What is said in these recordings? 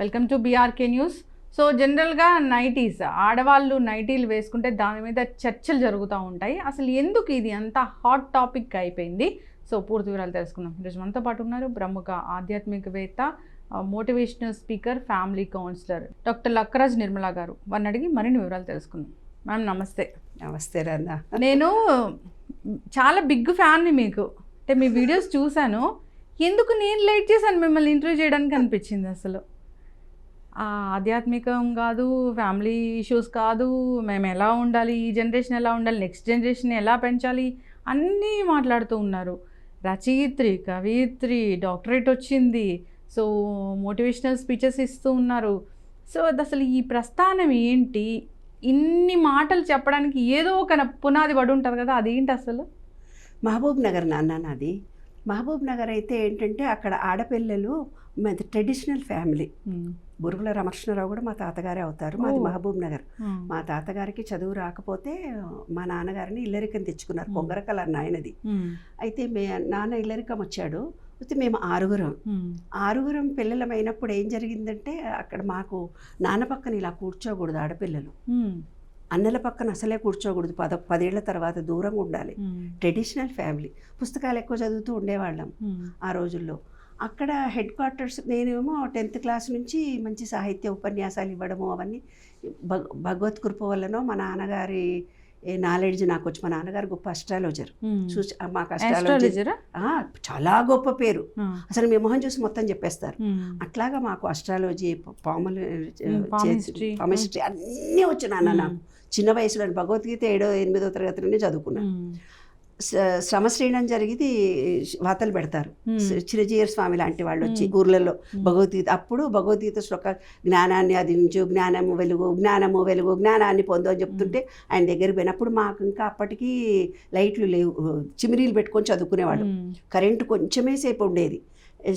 Welcome to BRK news so జనరల్గా nighties ఆడవాళ్ళు నైటీలు వేసుకుంటే దాని మీద చర్చలు జరుగుతూ ఉంటాయి. అసలు ఎందుకు ఇది అంత హాట్ టాపిక్ అయిపోయింది? సో పూర్తి వివరాలు తెలుసుకుందాం. ఈరోజు మనతో పాటు ఉన్నారు ప్రముఖ ఆధ్యాత్మికవేత్త motivational speaker family counsellor doctor Lakkaraj Nirmala garu. వారిని అడిగి మరిన్ని వివరాలు తెలుసుకుందాం. మ్యామ్ నమస్తే. నమస్తే రన్న. నేను చాలా బిగ్ ఫ్యాన్ని మీకు. అంటే మీ వీడియోస్ చూశాను. ఎందుకు నేను లేట్ చేశాను మిమ్మల్ని ఇంటర్వ్యూ చేయడానికి అనిపించింది అసలు? ఆధ్యాత్మికం కాదు ఫ్యామిలీ ఇష్యూస్ కాదు మేము ఎలా ఉండాలి ఈ జనరేషన్ ఎలా ఉండాలి నెక్స్ట్ జనరేషన్ ఎలా పెంచాలి అన్నీ మాట్లాడుతూ ఉన్నారు. రచయిత్రి కవిత్రి డాక్టరేట్ వచ్చింది. సో మోటివేషనల్ స్పీచెస్ ఇస్తూ ఉన్నారు. సో అది అసలు ఈ ప్రస్థానం ఏంటి? ఇన్ని మాటలు చెప్పడానికి ఏదో ఒక పునాది పడి ఉంటుంది కదా అదేంటి అసలు? మహబూబ్ నగర్ నాన్న నాది. మహబూబ్ నగర్ అయితే ఏంటంటే అక్కడ ఆడపిల్లలు మాది ట్రెడిషనల్ ఫ్యామిలీ. బురుగుల రామకృష్ణరావు కూడా మా తాతగారే అవుతారు. మాది. మహబూబ్ నగర్. మా తాతగారికి చదువు రాకపోతే మా నాన్నగారిని ఇల్లరికం తెచ్చుకున్నారు మ్. పొంగరకల నాయనది. అయితే మే నాన్న ఇల్లరికం వచ్చాడు. అయితే మేము ఆరుగురం. ఆరుగురం పిల్లలమైనప్పుడు ఏం జరిగిందంటే అక్కడ మాకు నాన్న పక్కన ఇలా కూర్చోకూడదు ఆడపిల్లలు. అన్నల పక్కన అసలే కూర్చోకూడదు. పద పదేళ్ళ తర్వాత దూరంగా ఉండాలి. Traditional family. పుస్తకాలు ఎక్కువ చదువుతూ ఉండేవాళ్ళం ఆ రోజుల్లో. అక్కడ హెడ్ క్వార్టర్స్ నేనేమో టెన్త్ క్లాస్ నుంచి మంచి సాహిత్య ఉపన్యాసాలు ఇవ్వడము అవన్నీ భగ భగవత్ కృప వల్లనో మా నాన్నగారి నాలెడ్జ్ నాకు వచ్చి మా నాన్నగారు గొప్ప అస్ట్రాలజర్ చూసి మాకు అస్ట్రాలజీ ఆస్ట్రాలజరా చాలా గొప్ప పేరు. అసలు మీ మొహం చూసి మొత్తం చెప్పేస్తారు. అట్లాగా మాకు అస్ట్రాలజీ పాములు. పామిస్ట్రీ. అన్నీ వచ్చు నాన్న నాకు. చిన్న వయసులో భగవద్గీత ఏడో ఎనిమిదో తరగతిలోనే చదువుకున్నాను. శ్రమశ్రీణం జరిగింది వాతలు పెడతారు. చిరజీయర్ స్వామి లాంటి వాళ్ళు వచ్చి ఊర్లలో భగవద్గీత అప్పుడు భగవద్గీత శ్లోక జ్ఞానాన్ని అదించు జ్ఞానము వెలుగు జ్ఞానము వెలుగు జ్ఞానాన్ని పొందు అని చెప్తుంటే ఆయన దగ్గరికి పోయినప్పుడు మాకు ఇంకా అప్పటికి లైట్లు లేవు. చిమిరీలు పెట్టుకొని చదువుకునేవాళ్ళు. కరెంటు కొంచెమే సేపు ఉండేది.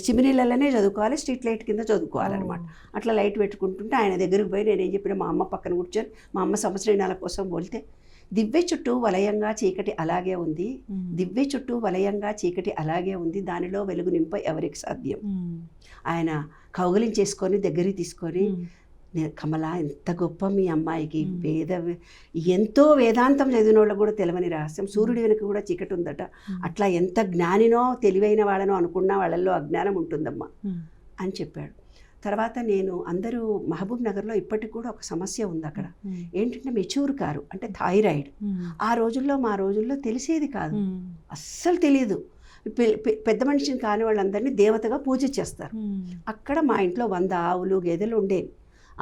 చిమినీళ్ళలోనే చదువుకోవాలి స్ట్రీట్ లైట్ కింద చదువుకోవాలన్నమాట. అట్లా లైట్ పెట్టుకుంటుంటే ఆయన దగ్గరికి పోయి నేను ఏం చెప్పిన మా అమ్మ పక్కన కూర్చొని మా అమ్మ సంవత్సరాల కోసం పోలితే దివ్య చుట్టూ వలయంగా చీకటి అలాగే ఉంది. దివ్య చుట్టూ వలయంగా చీకటి అలాగే ఉంది. దానిలో వెలుగు నింప ఎవరికి సాధ్యం? ఆయన కౌగలించేసుకొని దగ్గరికి తీసుకొని "నే- కమల ఎంత గొప్ప మీ అమ్మాయికి మ్మ్. వేద ఎంతో వేదాంతం చదివిన వాళ్ళకు కూడా తెలవని రహస్యం. సూర్యుడి వెనుక కూడా చీకటి ఉందట. అట్లా ఎంత జ్ఞానినో తెలివైన వాళ్ళనో అనుకున్న వాళ్ళల్లో అజ్ఞానం ఉంటుందమ్మా అని చెప్పాడు. తర్వాత నేను అందరూ మహబూబ్ నగర్లో ఇప్పటికి కూడా ఒక సమస్య ఉంది అక్కడ. ఏంటంటే మెచ్యూర్ కారు అంటే థైరాయిడ్. ఆ రోజుల్లో మా రోజుల్లో తెలిసేది కాదు. అస్సలు తెలియదు పెద్ద మనిషిని కాని వాళ్ళందరినీ దేవతగా పూజ చేస్తారు. అక్కడ మా ఇంట్లో వంద ఆవులు గేదెలు ఉండేవి.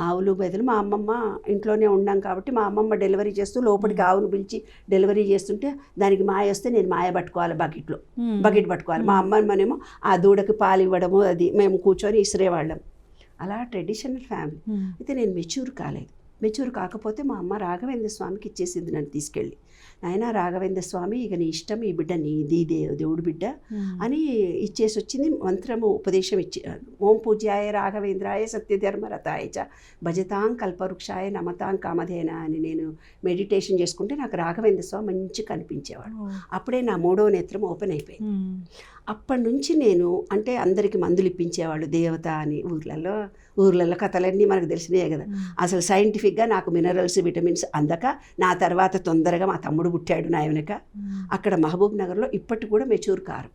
ఆవులు గేదెలు మా అమ్మమ్మ ఇంట్లోనే ఉన్నాం కాబట్టి మా అమ్మమ్మ డెలివరీ చేస్తూ లోపలికి ఆవును పిలిచి డెలివరీ చేస్తుంటే దానికి మాయ వస్తే నేను మాయ పట్టుకోవాలి బకెట్లో. బకెట్ పట్టుకోవాలి. మా అమ్మ మనేమో ఆ దూడకి పాలు ఇవ్వడము అది మేము కూర్చొని ఇసిరేవాళ్ళం. అలా ట్రెడిషనల్ ఫ్యామిలీ. అయితే నేను మెచ్యూర్ కాలేదు. మెచ్యూర్ కాకపోతే మా అమ్మ రాఘవేంద్ర స్వామికి ఇచ్చేసింది నన్ను తీసుకెళ్ళి. నాయన రాఘవేంద్ర స్వామి ఇక నీ ఇష్టం ఈ బిడ్డ నీది దే దేవుడి బిడ్డ అని ఇచ్చేసి వచ్చింది. మంత్రము ఉపదేశం ఇచ్చి ఓం పూజ్యాయ రాఘవేంద్రాయ సత్యధర్మరథాయ చ భజతాం కల్పవృక్షాయ నమతాం కామధేన అని నేను మెడిటేషన్ చేసుకుంటే నాకు రాఘవేంద్ర స్వామి మంచి కనిపించేవాడు. అప్పుడే నా మూడో నేత్రం ఓపెన్ అయిపోయింది. అప్పటి నుంచి నేను అంటే అందరికి మందులు ఇప్పించేవాళ్ళు దేవత అని ఊర్లలో ఊర్లలో కథలన్నీ మనకు తెలిసినాయే కదా. అసలు సైంటిఫిక్గా నాకు మినరల్స్ విటమిన్స్ అందక నా తర్వాత తొందరగా మా తమ్ముడు పుట్టాడు నా వెనక అక్కడ మహబూబ్ నగర్లో ఇప్పటికి కూడా మెచ్యూర్ కారు.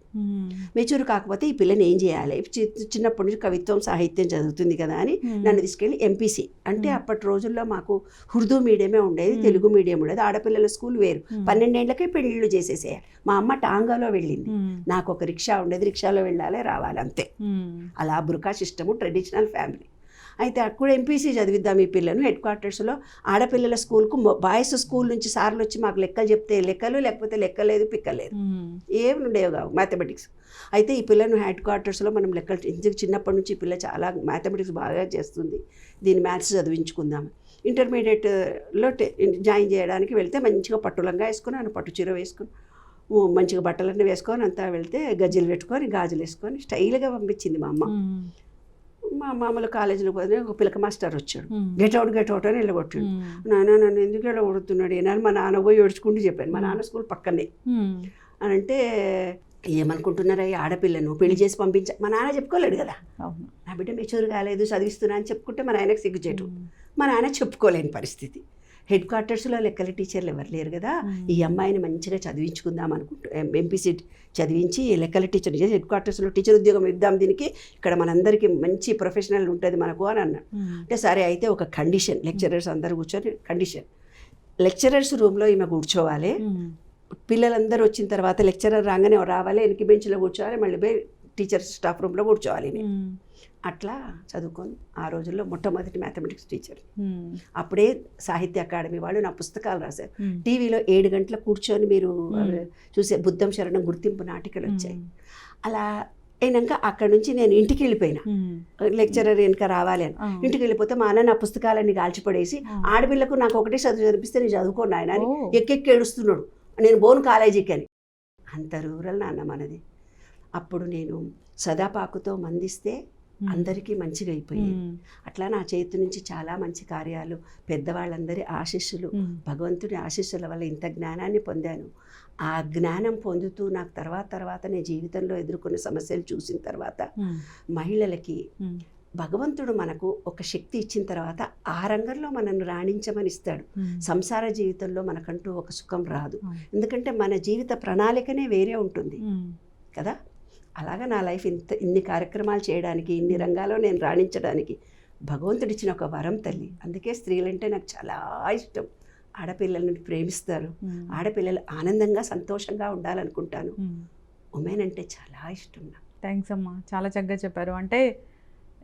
మెచ్యూర్ కాకపోతే ఈ పిల్లని ఏం చేయాలి? చిన్నప్పటి నుంచి కవిత్వం సాహిత్యం చదువుతుంది కదా అని నన్ను తీసుకెళ్ళి ఎంపీసీ. అంటే. అప్పటి రోజుల్లో మాకు ఉర్దూ మీడియమే ఉండేది. తెలుగు మీడియం ఉండేది. ఆడపిల్లల స్కూల్ వేరు. పన్నెండేళ్ళకే పెళ్ళిళ్ళు చేసేసేయాలి. మా అమ్మ టాంగాలో వెళ్ళింది. నాకు ఒక రిక్షా ఉండేది. రిక్షాలో వెళ్ళాలి రావాలి అంతే. అలా బుర్కా సిస్టము ట్రెడిషనల్ ఫ్యామిలీ. అయితే అక్కడ ఎంపీసీ చదివిద్దాం ఈ పిల్లను హెడ్ క్వార్టర్స్లో. ఆడపిల్లల స్కూల్కు బాయ్స్ స్కూల్ నుంచి సార్లు వచ్చి మాకు లెక్కలు చెప్తే లెక్కలు లేకపోతే లెక్కలేదు పిక్కలేదు. ఏమి ఉండేవి కావు మ్యాథమెటిక్స్. అయితే ఈ పిల్లను హెడ్ క్వార్టర్స్లో మనం లెక్కలు ఎందుకు చిన్నప్పటి నుంచి ఈ పిల్ల చాలా మ్యాథమెటిక్స్ బాగా చేస్తుంది. దీన్ని మ్యాథ్స్ చదివించుకుందాం ఇంటర్మీడియట్లో జాయిన్ చేయడానికి వెళ్తే మంచిగా పట్టులంగా వేసుకుని ఆయన పట్టు చీర వేసుకుని ఓ, మంచిగా బట్టలన్నీ వేసుకొని అంతా వెళ్తే గజ్జలు పెట్టుకొని గాజులు వేసుకొని స్టైల్గా పంపించింది మా అమ్మ. మా మామూలు కాలేజీలో పోతే ఒక పిల్లక మాస్టర్ వచ్చాడు. గెట్ అవుట్ గెట్ అవుట్ అని వెళ్ళగొట్టాడు. నాన్న నన్ను ఎందుకు ఇలా కొడుతున్నాడు ఏనాడు మా నాన్న పోయి ఏడ్చుకుంటూ చెప్పాను మా నాన్న స్కూల్ పక్కనే. అని అంటే ఏమనుకుంటున్నారా ఈ ఆడపిల్లను? పెళ్ళి చేసి పంపించ మా నాన్న చెప్పుకోలేడు కదా. నా బిడ్డ మెచ్యూర్ కాలేదు చదివిస్తున్నా అని చెప్పుకుంటే మా నాయనకు సిగ్గుచేటు మా నాన్న చెప్పుకోలేని పరిస్థితి. హెడ్ క్వార్టర్స్లో లెక్కల టీచర్లు ఎవరు లేరు కదా. ఈ అమ్మాయిని మంచిగా చదివించుకుందాం అనుకుంటూ ఎంపీసీ చదివించి లెక్కల టీచర్ చేసి హెడ్ క్వార్టర్స్లో టీచర్ ఉద్యోగం ఇద్దాం దీనికి. ఇక్కడ మనందరికీ మంచి ప్రొఫెషనల్ ఉంటుంది మనకు అని అన్నాడు. అంటే సరే అయితే ఒక కండిషన్ లెక్చరర్స్ అందరు కూర్చొని కండిషన్. లెక్చరర్స్ రూమ్లో ఈమె కూర్చోవాలి. పిల్లలందరూ వచ్చిన తర్వాత లెక్చరర్ రాగానే రావాలి వెనక బెంచ్లో కూర్చోవాలి మళ్ళీ పోయి టీచర్ స్టాఫ్ రూమ్లో కూర్చోవాలి. అట్లా చదువుకొని ఆ రోజుల్లో మొట్టమొదటి మ్యాథమెటిక్స్ టీచర్. అప్పుడే సాహిత్య అకాడమీ వాళ్ళు నా పుస్తకాలు రాశారు. టీవీలో ఏడు గంటల కూర్చొని మీరు చూసే బుద్ధం శరణం గుర్తింపు నాటికలు వచ్చాయి. అలా అయినాక అక్కడ నుంచి నేను ఇంటికి వెళ్ళిపోయినా. లెక్చరర్ వెనక రావాలి అని. ఇంటికి వెళ్ళిపోతే మా అన్న నా పుస్తకాలన్నీ కాల్చిపడేసి ఆడపిల్లకు నాకు ఒకటే చదువు చదివిస్తే నేను చదువుకోను ఆయన అని ఎక్కెక్కి ఏడుస్తున్నాడు. నేను బోను కాలేజీకి అని. అంత రూరల్ నాన్న మనది. అప్పుడు నేను సదాపాకుతో మందిస్తే అందరికీ మంచిగా అయిపోయింది అట్లా నా చేతి నుంచి చాలా మంచి కార్యాలు పెద్దవాళ్ళందరి ఆశీస్సులు భగవంతుడి ఆశీస్సుల వల్ల ఇంత జ్ఞానాన్ని పొందాను. ఆ జ్ఞానం పొందుతూ నాకు తర్వాత తర్వాత నేను జీవితంలో ఎదుర్కొన్న సమస్యలు చూసిన తర్వాత మహిళలకి భగవంతుడు మనకు ఒక శక్తి ఇచ్చిన తర్వాత ఆ రంగంలో మనల్ని రాణించమని ఇస్తాడు. సంసార జీవితంలో మనకంటూ ఒక సుఖం రాదు. ఎందుకంటే మన జీవిత ప్రణాళికనే వేరే ఉంటుంది. కదా? అలాగా నా లైఫ్ ఇంత ఇన్ని కార్యక్రమాలు చేయడానికి ఇన్ని రంగాల్లో నేను రాణించడానికి భగవంతుడు ఇచ్చిన ఒక వరం తల్లి. అందుకే స్త్రీలంటే నాకు చాలా ఇష్టం. ఆడపిల్లల్ని ప్రేమిస్తారు. ఆడపిల్లలు ఆనందంగా సంతోషంగా ఉండాలనుకుంటాను. ఉమెన్ అంటే చాలా ఇష్టం నాకు. థ్యాంక్స్ అమ్మా. చాలా చక్కగా చెప్పారు. అంటే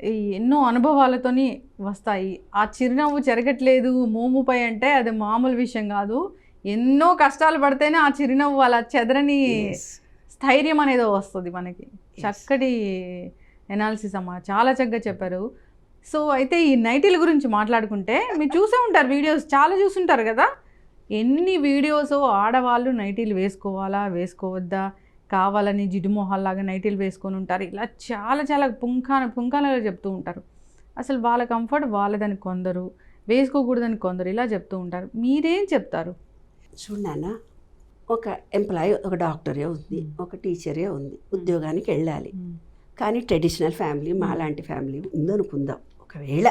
ఈ ఎన్నో అనుభవాలతోని వస్తాయి. ఆ చిరునవ్వు చెరగట్లేదు మోముపై అంటే అది మామూలు విషయం కాదు. ఎన్నో కష్టాలు పడితేనే ఆ చిరునవ్వు అలా చెదరని. స్థైర్యం అనేది వస్తుంది మనకి. చక్కటి ఎనాలిసిస్ అమ్మా. చాలా చక్కగా చెప్పారు. సో అయితే ఈ నైటీల గురించి మాట్లాడుకుంటే మీరు చూసే ఉంటారు వీడియోస్ చాలా చూసుంటారు కదా. ఎన్ని వీడియోస్ ఆడవాళ్ళు నైటీలు వేసుకోవాలా వేసుకోవద్దా? కావాలని జిడ్డుమొహాల్లాగా నైటీలు వేసుకొని ఉంటారు. ఇలా చాలా చాలా పుంఖాన పుంఖాలుగా చెప్తూ ఉంటారు. అసలు వాళ్ళ కంఫర్ట్ వాళ్ళదని కొందరు వేసుకోకూడదని కొందరు ఇలా చెప్తూ ఉంటారు. మీరేం చెప్తారు? చూడు నాన్న ఒక ఎంప్లాయీ ఒక డాక్టరే ఉంది ఒక టీచరే ఉంది ఉద్యోగానికి వెళ్ళాలి. కానీ ట్రెడిషనల్ ఫ్యామిలీ మా లాంటి ఫ్యామిలీ ఉందనుకుందాం. ఒకవేళ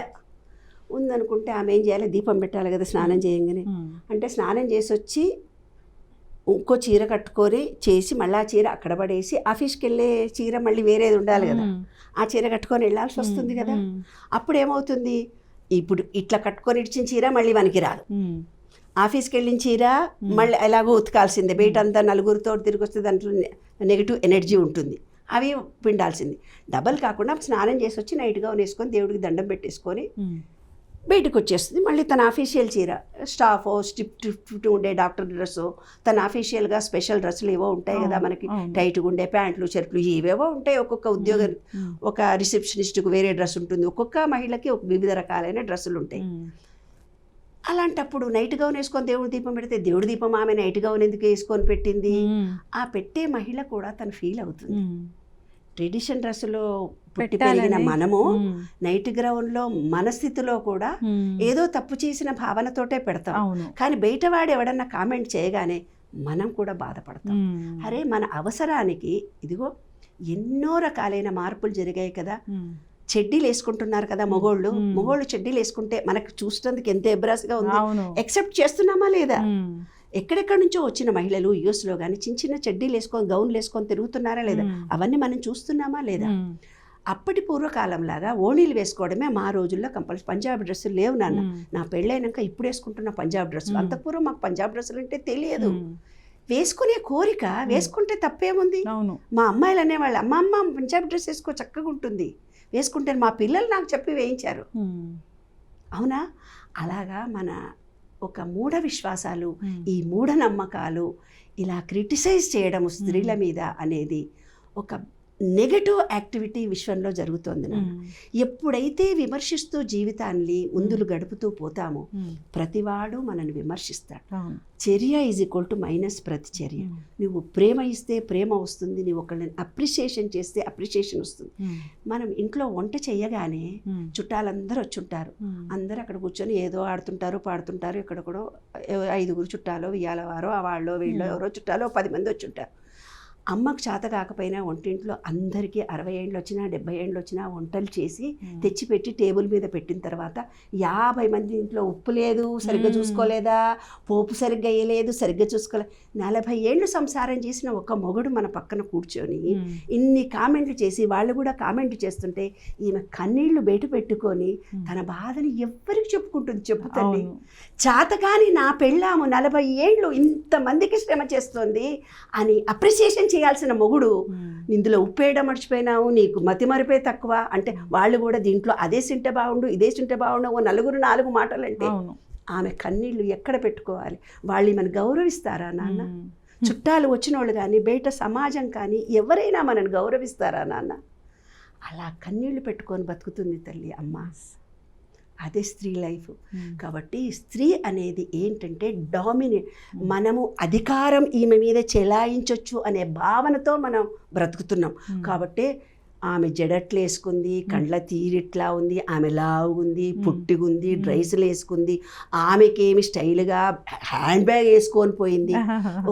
ఉందనుకుంటే ఆమె ఏం చేయాలి? దీపం పెట్టాలి కదా స్నానం చేయంగానే. అంటే స్నానం చేసి వచ్చి ఇంకో చీర కట్టుకొని చేసి మళ్ళీ ఆ చీర అక్కడ పడేసి ఆఫీస్కి వెళ్ళే చీర మళ్ళీ వేరేది ఉండాలి కదా. ఆ చీర కట్టుకొని వెళ్ళాల్సి వస్తుంది కదా. అప్పుడు ఏమవుతుంది? ఇప్పుడు ఇట్లా కట్టుకొని ఇచ్చిన చీర మళ్ళీ మనకి రాదు. ఆఫీస్కి వెళ్ళిన చీర మళ్ళీ ఎలాగో ఉతకాల్సిందే. బయట అంతా నలుగురితో తిరిగి వస్తే దాంట్లో నెగిటివ్ ఎనర్జీ ఉంటుంది. అవి పిండాల్సింది. డబల్ కాకుండా స్నానం చేసి వచ్చి నైట్గా వేసుకొని దేవుడికి దండం పెట్టేసుకొని బయటకు వచ్చేస్తుంది మళ్ళీ తన అఫీషియల్ చీర. స్టాఫ్ స్టిప్ స్టిప్ ఉండే డాక్టర్ డ్రెస్ తన అఫీషియల్గా స్పెషల్ డ్రెస్సులు ఏవో ఉంటాయి కదా మనకి. టైట్గా ఉండే ప్యాంట్లు చెరుపులు ఇవేవో ఉంటాయి. ఒక్కొక్క ఉద్యోగ ఒక రిసెప్షనిస్ట్కు వేరే డ్రెస్ ఉంటుంది. ఒక్కొక్క మహిళకి ఒక వివిధ రకాలైన డ్రెస్సులు ఉంటాయి. అలాంటప్పుడు నైట్ గౌన్ వేసుకొని దేవుడి దీపం పెడితే దేవుడి దీపం ఆమె నైట్ గౌన్ ఎందుకు వేసుకొని పెట్టింది? ఆ పెట్టే మహిళ కూడా తను ఫీల్ అవుతుంది. ట్రెడిషన్ డ్రెస్సులో పుట్టి పెరిగిన. మనము నైట్ గ్రౌండ్లో మన స్థితిలో కూడా ఏదో తప్పు చేసిన భావనతోటే పెడతాం. కానీ బయటవాడు ఎవడన్నా కామెంట్ చేయగానే మనం కూడా బాధపడతాం. అరే మన అవసరానికి ఇదిగో ఎన్నో రకాలైన మార్పులు జరిగాయి కదా. చెడ్డీలు వేసుకుంటున్నారు కదా మొగోళ్ళు. మొగోళ్ళు చెడ్డీలు వేసుకుంటే మనకు చూసినందుకు ఎంత ఎబ్రాస్గా ఉంది ఎక్సెప్ట్ చేస్తున్నామా లేదా. ఎక్కడెక్కడి నుంచో వచ్చిన మహిళలు యుఎస్లో కానీ చిన్న చిన్న చెడ్డీలు వేసుకొని గౌన్లు వేసుకొని తిరుగుతున్నారా లేదా. అవన్నీ మనం చూస్తున్నామా లేదా. అప్పటి పూర్వకాలంలాగా ఓణీలు వేసుకోవడమే మా రోజుల్లో కంపల్సరీ పంజాబ్ డ్రెస్సులు లేవు నాన్న. నా పెళ్ళైనాక ఇప్పుడు వేసుకుంటున్న పంజాబ్ డ్రెస్సులు మ్మ్. అంత పూర్వం మాకు పంజాబ్ డ్రెస్సులు అంటే తెలియదు. వేసుకునే కోరిక వేసుకుంటే తప్పేముంది మా అమ్మాయిలు అనేవాళ్ళు అమ్మ అమ్మ పంజాబ్ డ్రెస్ వేసుకో చక్కగా ఉంటుంది వేసుకుంటే మా పిల్లలు నాకు చెప్పి వేయించారు. అవునా అలాగా మన ఒక మూఢ విశ్వాసాలు. ఈ మూఢనమ్మకాలు ఇలా క్రిటిసైజ్ చేయడం స్త్రీల మీద అనేది ఒక నెగటివ్ యాక్టివిటీ విశ్వంలో జరుగుతోంది. ఎప్పుడైతే విమర్శిస్తూ జీవితాన్ని ముందులు గడుపుతూ పోతామో. ప్రతివాడు మనల్ని విమర్శిస్తాడు చర్య ఈజ్ ఈక్వల్ టు మైనస్ ప్రతిచర్య. నువ్వు ప్రేమ ఇస్తే ప్రేమ వస్తుంది నువ్వు ఒకళ్ళని అప్రిషియేషన్ చేస్తే అప్రిషియేషన్ వస్తుంది. మనం ఇంట్లో వంట చేయగానే. చుట్టాలందరూ వచ్చుంటారు ఉమ్. అందరూ అక్కడ కూర్చొని ఏదో ఆడుతుంటారు పాడుతుంటారు ఎక్కడెక్కడో ఎవ- ఐదుగురు చుట్టాలో ఇయ్యాల వారో ఆ వాళ్ళో వీళ్ళో. ఎవరో చుట్టాలో పది మంది వచ్చుంటారు అమ్మకు చేత కాకపోయినా వంటింట్లో అందరికీ అరవై ఏళ్ళు వచ్చినా డెబ్బై ఏళ్ళు వచ్చినా వంటలు చేసి తెచ్చిపెట్టి టేబుల్ మీద పెట్టిన తర్వాత యాభై మంది ఇంట్లో ఉప్పు లేదు సరిగ్గా. చూసుకోలేదా పోపు సరిగ్గా వేయలేదు సరిగ్గా చూసుకోలేదు నలభై ఏళ్ళు సంసారం చేసిన ఒక మొగుడు మన పక్కన కూర్చొని ఇన్ని కామెంట్లు చేసి వాళ్ళు కూడా కామెంట్లు చేస్తుంటే ఈమె కన్నీళ్ళు బయట పెట్టుకొని తన బాధని ఎవ్వరికి చెప్పుకుంటుంది చెప్పుతండి చాతగాని నా పెళ్ళాము నలభై ఏళ్ళు ఇంతమందికి శ్రమ చేస్తోంది అని అప్రిసియేషన్ చేయాల్సిన మొగుడు ఇందులో ఉప్పేయడం మర్చిపోయినావు నీకు మతి మరిపే తక్కువ. అంటే వాళ్ళు కూడా దీంట్లో అదే తింటే బాగుండు ఇదే తింటే బాగుండు ఓ నలుగురు నాలుగు మాటలు అంటే అవును. ఆమె కన్నీళ్ళు ఎక్కడ పెట్టుకోవాలి? వాళ్ళు ఈమెను గౌరవిస్తారా నాన్న. చుట్టాలు వచ్చిన వాళ్ళు కానీ బయట సమాజం కానీ ఎవరైనా మనల్ని గౌరవిస్తారా నాన్న? అలా కన్నీళ్ళు పెట్టుకొని బతుకుతుంది తల్లి అమ్మ. అదే స్త్రీ లైఫ్. కాబట్టి స్త్రీ అనేది ఏంటంటే డామినేట్ మనము అధికారం ఈమె మీద చెలాయించవచ్చు అనే భావనతో మనం బ్రతుకుతున్నాం. కాబట్టి ఆమె జడట్లు వేసుకుంది కండ్ల తీరిట్లా ఉంది ఆమె లావుగుంది పుట్టిగుంది. డ్రైసులు వేసుకుంది. ఆమెకేమి స్టైల్గా హ్యాండ్ బ్యాగ్ వేసుకొని పోయింది.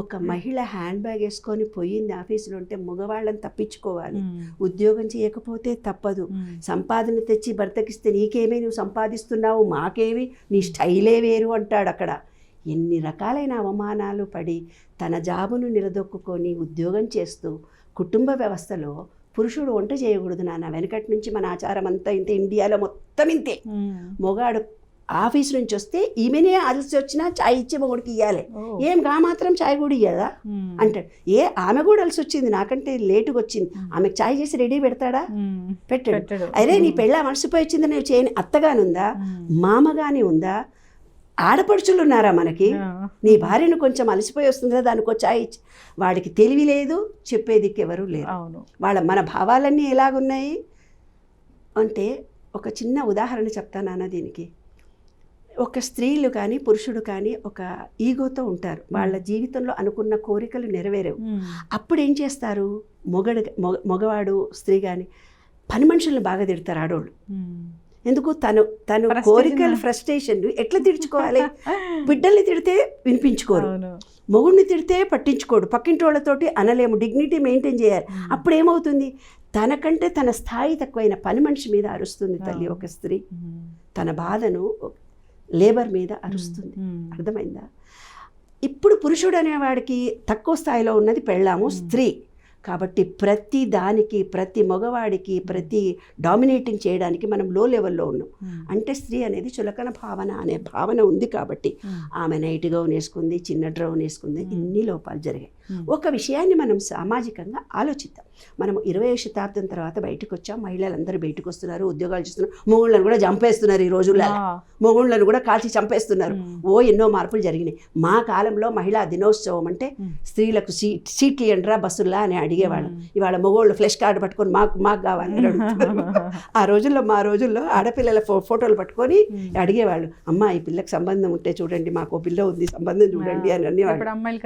ఒక మహిళ హ్యాండ్ బ్యాగ్ వేసుకొని పోయింది ఆఫీసులో ఉంటే మగవాళ్ళని తప్పించుకోవాలి. ఉద్యోగం చేయకపోతే తప్పదు. సంపాదన తెచ్చి భర్తకిస్తే నీకేమీ నువ్వు సంపాదిస్తున్నావు మాకేమి నీ స్టైలే వేరు అంటాడు అక్కడ. ఎన్ని రకాలైన అవమానాలు పడి తన జాబును నిలదొక్కుకొని ఉద్యోగం చేస్తూ కుటుంబ వ్యవస్థలో పురుషుడు వంట చేయకూడదు నాన్న వెనకటి నుంచి మన ఆచారం అంతా ఇంతే ఇండియాలో మొత్తం ఇంతే. మొగాడు ఆఫీస్ నుంచి వస్తే ఈమెనే అలసి వచ్చినా చాయ్ ఇచ్చి మొగుడికి ఇవ్వాలి ఓ. ఏం గా మాత్రం చాయ్ కూడా ఇయ్యదా. అంటాడు ఏ ఆమె కూడా అలసి వచ్చింది నాకంటే లేటుగా వచ్చింది. ఆమెకు చాయ్ చేసి రెడీ పెడతాడా. పెట్టాడు. అరే నీ. పెళ్ళ మర్చిపోయి వచ్చింది నేను చేయని అత్తగానుందా మ్మ్. మామగాని ఉందా ఆడపడుచులు ఉన్నారా మనకి. నీ భార్యను కొంచెం అలసిపోయి వస్తుంది? కదా దానికి ఒక చాయ్ ఇచ్చి. వాడికి తెలివి లేదు చెప్పేదికి ఎవరు లేరు. వాళ్ళ మన భావాలన్నీ ఎలాగున్నాయి? అంటే ఒక చిన్న ఉదాహరణ చెప్తాను దీనికి. ఒక స్త్రీలు కానీ పురుషుడు కానీ ఒక ఈగోతో ఉంటారు. వాళ్ళ జీవితంలో అనుకున్న కోరికలు నెరవేరవు. అప్పుడు ఏం చేస్తారు? మొగడు మొగ మగవాడు స్త్రీ కానీ పని మనుషులను బాగా తిడతారు ఆడోళ్ళు. ఎందుకు? తను తను కోరికలు? ఫ్రస్ట్రేషన్ ఎట్లా తీర్చుకోవాలి? బిడ్డల్ని తిడితే వినిపించుకోరు. మొగుడిని తిడితే పట్టించుకోడు. పక్కింటి వాళ్ళతోటి అనలేము. డిగ్నిటీ మెయింటైన్ చేయాలి. మ్మ్. అప్పుడు ఏమవుతుంది తనకంటే తన స్థాయి తక్కువైన పని మనిషి మీద అరుస్తుంది తల్లి. ఒక స్త్రీ. మ్మ్. తన బాధను లేబర్ మీద అరుస్తుంది. మ్మ్. అర్థమైందా? ఇప్పుడు పురుషుడు అనేవాడికి తక్కువ స్థాయిలో ఉన్నది పెళ్ళాము. స్త్రీ. కాబట్టి ప్రతి దానికి ప్రతి మగవాడికి ప్రతి డామినేటింగ్ చేయడానికి మనం లో లెవెల్లో ఉన్నాం. అంటే స్త్రీ అనేది చులకన భావన అనే భావన ఉంది కాబట్టి. ఆమె నైట్ గౌన్ వేసుకుంది చిన్న డ్రౌన్ వేసుకుంది. ఇన్ని లోపాలు జరిగాయి. ఒక విషయాన్ని మనం సామాజికంగా ఆలోచిద్దాం. మనం ఇరవై శతాబ్దం తర్వాత బయటకు వచ్చాం మహిళలందరూ బయటకు వస్తున్నారు ఉద్యోగాలు చేస్తున్నారు. మొగుళ్ళను కూడా చంపేస్తున్నారు ఈ రోజుల్లో. మొగుళ్ళను కూడా కాల్చి చంపేస్తున్నారు. మ్మ్. ఓ ఎన్నో మార్పులు జరిగినాయి. మా కాలంలో మహిళా దినోత్సవం అంటే మ్మ్. స్త్రీలకు సీట్ సీట్లు ఎండ్రా బస్సుల్లా అని అడిగేవాళ్ళం. ఇవాళ మగోళ్ళు ఫ్లెష్ కార్డు పట్టుకొని మాకు మాకు కావాలి అని అడుగుతున్నారు. ఆ రోజుల్లో మా రోజుల్లో ఆడపిల్లల ఫో ఫోటోలు పట్టుకొని. అడిగేవాళ్ళు. అమ్మ ఈ పిల్లకి సంబంధం ఉంటే చూడండి మాకు పిల్ల ఉంది సంబంధం చూడండి అని అనేవాళ్ళు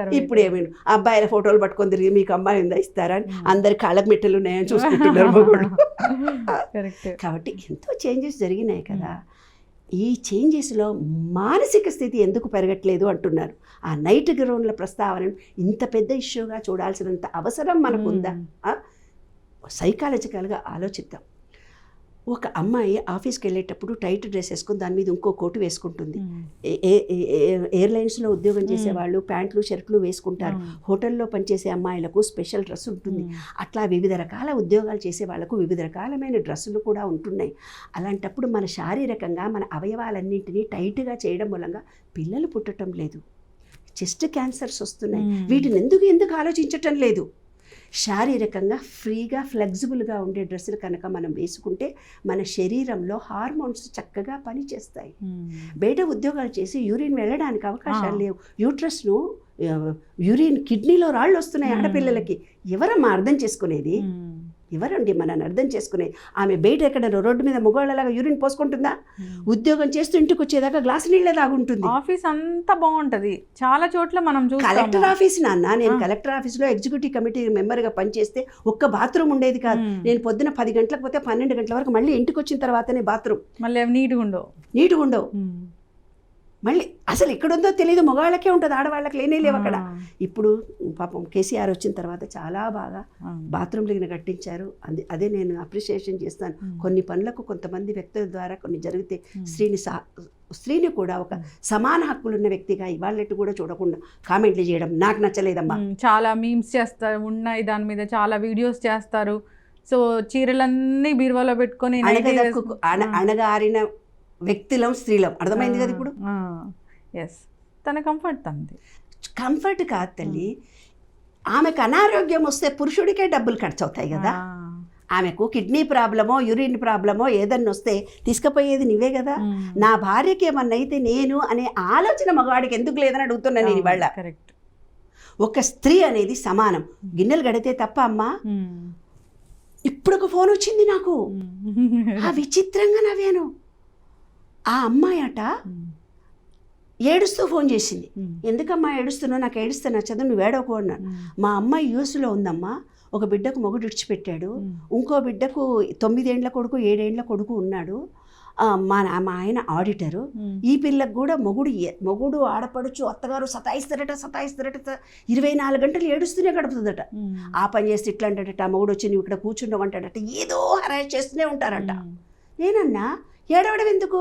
ఇప్పుడు ఇప్పుడు ఏమైంది? అబ్బాయిల ఫోటోలు పట్టుకొని తిరిగి మీకు అమ్మాయి ఉందా ఇస్తారా అని మ్మ్. అందరి కాళ్ళకు మెట్టెలు ఉన్నాయని చూసుకుంటున్నారు మగోళ్ళు కాబట్టి ఎంతో చేంజెస్ జరిగినాయి కదా. ఈ చేంజెస్లో మానసిక స్థితి ఎందుకు పెరగట్లేదు అంటున్నారు. ఆ నైట్ గ్రౌండ్ల ప్రస్తావనను ఇంత పెద్ద ఇష్యూగా చూడాల్సినంత అవసరం మనకు ఉందా? సైకాలజికల్గా ఆలోచిద్దాం. ఒక అమ్మాయి ఆఫీస్కి వెళ్ళేటప్పుడు టైట్ డ్రెస్ వేసుకుని దాని మీద ఇంకో కోటు వేసుకుంటుంది. ఎయిర్లైన్స్లో ఉద్యోగం చేసే వాళ్ళు ప్యాంట్లు షర్ట్లు వేసుకుంటారు. హోటల్లో పనిచేసే అమ్మాయిలకు స్పెషల్ డ్రెస్ ఉంటుంది. అట్లా వివిధ రకాల ఉద్యోగాలు చేసే వాళ్ళకు వివిధ రకాలమైన డ్రెస్సులు కూడా ఉంటున్నాయి. అలాంటప్పుడు మన శారీరకంగా మన అవయవాలన్నింటినీ టైట్గా చేయడం మూలంగా పిల్లలు పుట్టడం లేదు. చెస్ట్ క్యాన్సర్స్ వస్తున్నాయి. వీటిని ఎందుకు ఎందుకు ఆలోచించటం లేదు? శారీరకంగా ఫ్రీగా ఫ్లెక్సిబుల్గా ఉండే డ్రెస్సులు కనుక మనం వేసుకుంటే మన శరీరంలో హార్మోన్స్ చక్కగా పనిచేస్తాయి. బయట ఉద్యోగాలు చేసి యూరిన్ వెళ్ళడానికి అవకాశాలు. లేవు. యూట్రస్ను యూరిన్ కిడ్నీలో రాళ్ళు వస్తున్నాయి మ్మ్. ఆడపిల్లలకి. ఎవరమ్మా అర్థం చేసుకునేది? ఎవరండి మనని అర్థం చేసుకునేది ఆమె బయట ఎక్కడ రోడ్డు మీద మగవాళ్ళలాగా యూరిన్ పోసుకుంటుందా? ఉద్యోగం చేస్తూ ఇంటికి వచ్చేదాకా గ్లాసు నీళ్ళే తాగుంటుంది. ఆఫీస్ అంతా బాగుంటది. చాలా చోట్ల మనం కలెక్టర్ ఆఫీస్ నాన్న నేను. కలెక్టర్ ఆఫీస్లో ఎగ్జిక్యూటివ్ కమిటీ మెంబర్గా పనిచేస్తే ఒక్క బాత్రూమ్ ఉండేది కాదు. మ్మ్. నేను పొద్దున పది గంటలకు పోతే పన్నెండు గంటల వరకు మళ్ళీ ఇంటికి వచ్చిన తర్వాతనే బాత్రూమ్. మళ్ళీ నీట్గా ఉండవు నీట్గా ఉండవు మళ్ళీ అసలు ఎక్కడుందో తెలియదు మగవాళ్ళకే ఉంటుంది ఆడవాళ్ళకి లేనే లేవు అక్కడ ఇప్పుడు పాపం కేసీఆర్ వచ్చిన తర్వాత చాలా బాగా. బాత్రూమ్లు కట్టించారు అది అదే నేను అప్రిషియేషన్ చేస్తాను. కొన్ని పనులకు కొంతమంది వ్యక్తుల ద్వారా కొన్ని జరిగితే. స్త్రీని సా స్త్రీని కూడా ఒక సమాన హక్కులున్న వ్యక్తిగా ఇవాళట్టు కూడా చూడకుండా కామెంట్లు చేయడం నాకు నచ్చలేదమ్మా మ్మ్. చాలా మీమ్స్ చేస్తారు ఉన్నాయి దాని మీద చాలా వీడియోస్ చేస్తారు సో చీరలన్నీ బీరువాలో పెట్టుకొని. అణగారిన వ్యక్తులం స్త్రీలం. అర్థమైంది కదా ఇప్పుడు? ఎస్ తన కంఫర్ట్ తంది కంఫర్ట్ కాదు తల్లి. ఆమెకు అనారోగ్యం వస్తే పురుషుడికే డబ్బులు ఖర్చు అవుతాయి కదా ఆమెకు కిడ్నీ ప్రాబ్లమో యూరిన్ ప్రాబ్లమో ఏదన్నా వస్తే తీసుకుపోయేది నువ్వే కదా. నా భార్యకి ఏమన్నా అయితే నేను అనే ఆలోచన మగవాడికి ఎందుకు లేదని అడుగుతున్నా నేను ఇవాళ. కరెక్ట్ ఒక స్త్రీ అనేది సమానం. గిన్నెలు గడితే తప్ప అమ్మా. ఇప్పుడు ఒక ఫోన్ వచ్చింది నాకు. ఆ విచిత్రంగా నవ్వాను. ఆ అమ్మాయి అట ఏడుస్తూ ఫోన్ చేసింది. ఎందుకమ్మా ఏడుస్తున్నావు? నాకు ఏడుస్తే నచ్చదు నువ్వు ఏడవకు అన్నాను మా అమ్మాయి యూఎస్లో ఉందమ్మా. ఒక బిడ్డకు మొగుడు విడిచిపెట్టాడు. ఇంకో బిడ్డకు తొమ్మిదేండ్ల కొడుకు ఏడేండ్ల కొడుకు ఉన్నాడు. మా నా- మా ఆయన ఆడిటరు. ఈ పిల్లకు కూడా మొగుడు మొగుడు ఆడపడుచు అత్తగారు సతాయిస్తారట సతాయిస్తారట ఇరవై నాలుగు గంటలు ఏడుస్తూనే గడుపుతుందట. ఆ పని చేస్తే ఇట్లా అంటాడట మొగుడు వచ్చి నువ్వు ఇక్కడ కూర్చుండవంటాడట ఏదో హరాజ్ చేస్తూనే ఉంటారట. నేనన్నా ఏడవడం ఎందుకు.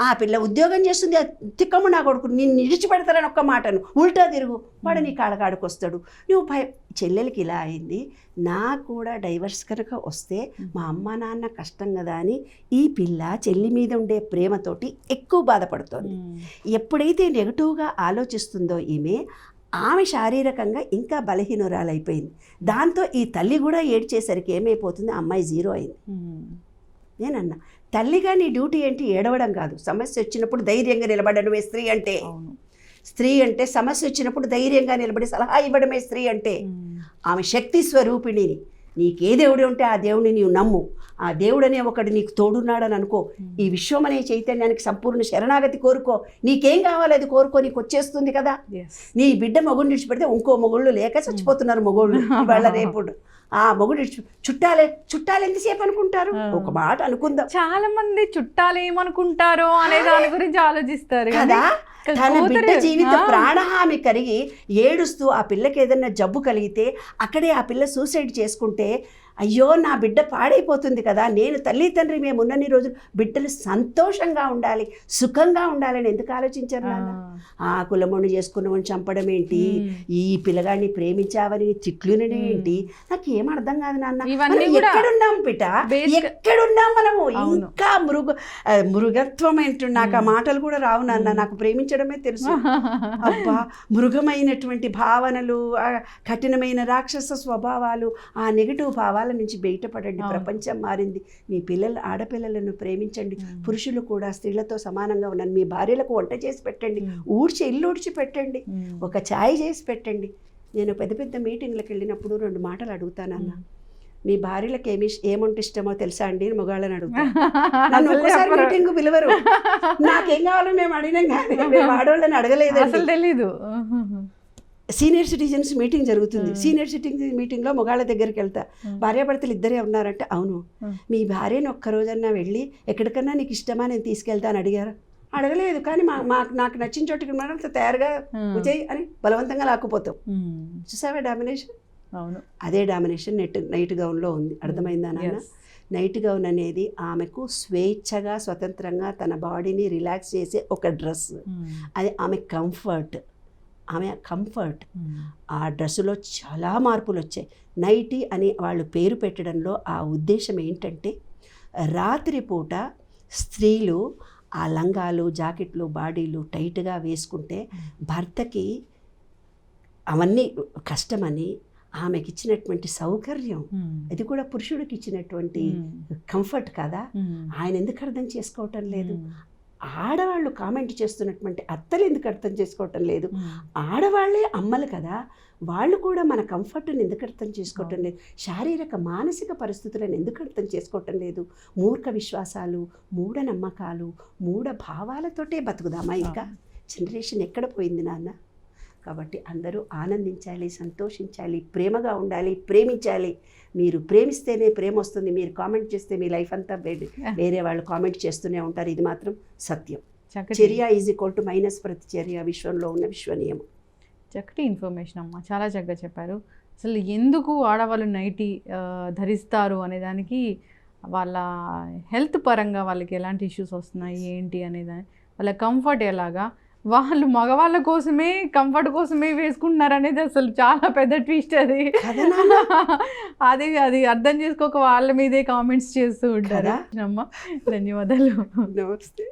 ఆ పిల్ల ఉద్యోగం చేస్తుంది ఆ తిక్కమ్మ నా కొడుకు నిన్ను విడిచిపెడతారని ఒక్క మాటను. ఉల్టా తిరుగు. వాడు నీ కాళ్ళకాడికి వస్తాడు నువ్వు భయ చెల్లెలకి ఇలా అయింది. నాకు కూడా డైవర్స్ కనుక వస్తే మా అమ్మ నాన్న కష్టం కదా అని ఈ పిల్ల చెల్లి మీద ఉండే ప్రేమతోటి ఎక్కువ బాధపడుతోంది. ఎప్పుడైతే నెగటివ్గా ఆలోచిస్తుందో ఈమె ఆమె శారీరకంగా ఇంకా బలహీనురాలైపోయింది. దాంతో ఈ తల్లి కూడా ఏడ్చేసరికి ఏమైపోతుంది? అమ్మాయి జీరో అయింది. నేనన్నా. తల్లిగా నీ డ్యూటీ ఏంటి ఏడవడం కాదు. సమస్య వచ్చినప్పుడు ధైర్యంగా నిలబడడమే స్త్రీ అంటే. స్త్రీ అంటే సమస్య వచ్చినప్పుడు ధైర్యంగా నిలబడి సలహా ఇవ్వడమే స్త్రీ అంటే. ఆమె శక్తి స్వరూపిణిని. నీకే దేవుడు ఉంటే ఆ దేవుడిని నీవు నమ్ము. ఆ దేవుడనే ఒకడు నీకు తోడున్నాడని అనుకో. ఈ విశ్వం అనే చైతన్యానికి సంపూర్ణ శరణాగతి కోరుకో. నీకేం కావాలి అది కోరుకో నీకు వచ్చేస్తుంది కదా. నీ బిడ్డ మొగుడు విడిచిపెడితే ఇంకో మొగుళ్ళు లేక చచ్చిపోతున్నారు మొగోళ్ళు. ఇవాళ రేపు ఆ మొగుడు చుట్టాలే చుట్టాలు ఎంతసేపు అనుకుంటారు? ఆ. ఒక మాట అనుకుందాం. చాలా మంది చుట్టాలు ఏమనుకుంటారో అనే దాని గురించి ఆలోచిస్తారు. కదా? తన బిడ్డ జీవిత ఆ. ప్రాణహాని కలిగి ఏడుస్తూ ఆ పిల్లకి ఏదైనా జబ్బు కలిగితే అక్కడే ఆ పిల్ల సూసైడ్ చేసుకుంటే అయ్యో నా బిడ్డ పాడైపోతుంది కదా నేను తల్లి తండ్రి మేము ఉన్నన్ని రోజులు బిడ్డలు సంతోషంగా ఉండాలి సుఖంగా ఉండాలని ఎందుకు ఆలోచించారు ఆ. నాన్న? ఆ. కులమొండి చేసుకున్నవని చంపడం ఏంటి. ఈ పిల్లగాడిని ప్రేమించావని తిట్లునని ఏంటి? నాకు ఏం అర్థం కాదు నాన్న. ఎక్కడున్నాం పిట? basic- ఎక్కడున్నాం మనము. ఇంకా మృగ మృగత్వం ఏంటో? నాకు ఆ మాటలు కూడా రావు నాన్న. నాకు ప్రేమించడమే తెలుసు. అబ్బా మృగమైనటువంటి భావనలు కఠినమైన రాక్షస స్వభావాలు ఆ నెగిటివ్ భావాల నుంచి బయటపడండి. ప్రపంచం మారింది. మీ పిల్లలు ఆడపిల్లలను ప్రేమించండి. పురుషులు కూడా స్త్రీలతో సమానంగా ఉన్నారు మీ భార్యలకు వంట చేసి పెట్టండి. ఊడ్చి ఇల్లు ఊడ్చి పెట్టండి. ఒక ఛాయ్ చేసి పెట్టండి. నేను పెద్ద పెద్ద మీటింగ్లకు వెళ్ళినప్పుడు రెండు మాటలు అడుగుతానన్న మీ భార్యలకు ఏమి ఏమంటే ఇష్టమో తెలుసా అండి? మగాళ్ళని అడుగుతాను నన్ను ఒక్కసారి. మీటింగ్ పిలవరు. నాకేం కావాలో మేము అడిగినాం కానీ మేము ఆడవాళ్ళని అడగలేదండి. అసలు తెలీదు. సీనియర్ సిటిజన్స్ మీటింగ్ జరుగుతుంది. సీనియర్ సిటిజన్ మీటింగ్లో మొగాళ్ళ దగ్గరికి వెళ్తా. భార్యాభర్తలు ఇద్దరే ఉన్నారంటే అవును. మీ భార్యను ఒక్క రోజన్నా వెళ్ళి ఎక్కడికన్నా నీకు ఇష్టమా నేను తీసుకెళ్తాను అడిగారు. అడగలేదు కానీ మా మాకు నాకు నచ్చిన చోటికి మనం తయారుగా విజయ్ అని బలవంతంగా లాక్కుపోతాం. చూసావా డామినేషన్? అవును. అదే డామినేషన్ నెట్ నైట్ గౌన్లో ఉంది. అర్థమైందా నాన్న. నైట్ గౌన్ అనేది ఆమెకు స్వేచ్ఛగా స్వతంత్రంగా తన బాడీని రిలాక్స్ చేసే ఒక డ్రెస్. అది ఆమె కంఫర్ట్. ఆమె కంఫర్ట్ మ్మ్. ఆ డ్రెస్సులో చాలా మార్పులు వచ్చాయి నైటీ అని వాళ్ళు పేరు పెట్టడంలో ఆ ఉద్దేశం ఏంటంటే రాత్రిపూట స్త్రీలు ఆ లంగాలు జాకెట్లు బాడీలు టైట్గా వేసుకుంటే భర్తకి అవన్నీ కష్టమని ఆమెకి ఇచ్చినటువంటి సౌకర్యం మ్మ్. ఇది కూడా పురుషుడికి ఇచ్చినటువంటి. కంఫర్ట్ కదా. ఆయన ఎందుకు అర్థం చేసుకోవటం లేదు. ఆడవాళ్ళు కామెంట్ చేస్తున్నటువంటి అత్తలు ఎందుకు అర్థం చేసుకోవటం లేదు. ఆడవాళ్ళే అమ్మలు కదా వాళ్ళు కూడా మన కంఫర్ట్ని ఎందుకు అర్థం చేసుకోవటం లేదు. శారీరక మానసిక పరిస్థితులను ఎందుకు అర్థం చేసుకోవటం లేదు. మూర్ఖ విశ్వాసాలు మూఢనమ్మకాలు మూఢ భావాలతోటే బతుకుదామా ఇంకా? జనరేషన్ ఎక్కడ పోయింది నాన్న? కాబట్టి అందరూ ఆనందించాలి సంతోషించాలి ప్రేమగా ఉండాలి ప్రేమించాలి. మీరు ప్రేమిస్తేనే ప్రేమ వస్తుంది. మీరు కామెంట్ చేస్తే మీ లైఫ్ అంతా వేరే వాళ్ళు కామెంట్ చేస్తూనే ఉంటారు. ఇది మాత్రం సత్యం. చర్య ఈజ్ ఈక్వల్ టు మైనస్ ప్రతిచర్య. విశ్వంలో ఉన్న విశ్వ నియమం చక్కటి ఇన్ఫర్మేషన్ అమ్మ. చాలా చక్కగా చెప్పారు. అసలు ఎందుకు ఆడవాళ్ళు నైటీ ధరిస్తారు అనే దానికి వాళ్ళ హెల్త్ పరంగా వాళ్ళకి ఎలాంటి ఇష్యూస్ వస్తున్నాయి ఏంటి అనేదాన్ని వాళ్ళ కంఫర్ట్ ఎలాగా వాళ్ళు మగవాళ్ళ కోసమే కంఫర్ట్ కోసమే వేసుకుంటున్నారు అనేది అసలు చాలా పెద్ద ట్విస్ట్ అది? అది అది అర్థం చేసుకోక వాళ్ళ మీదే కామెంట్స్ చేస్తూ ఉంటారు? అమ్మ ధన్యవాదాలు నమస్తే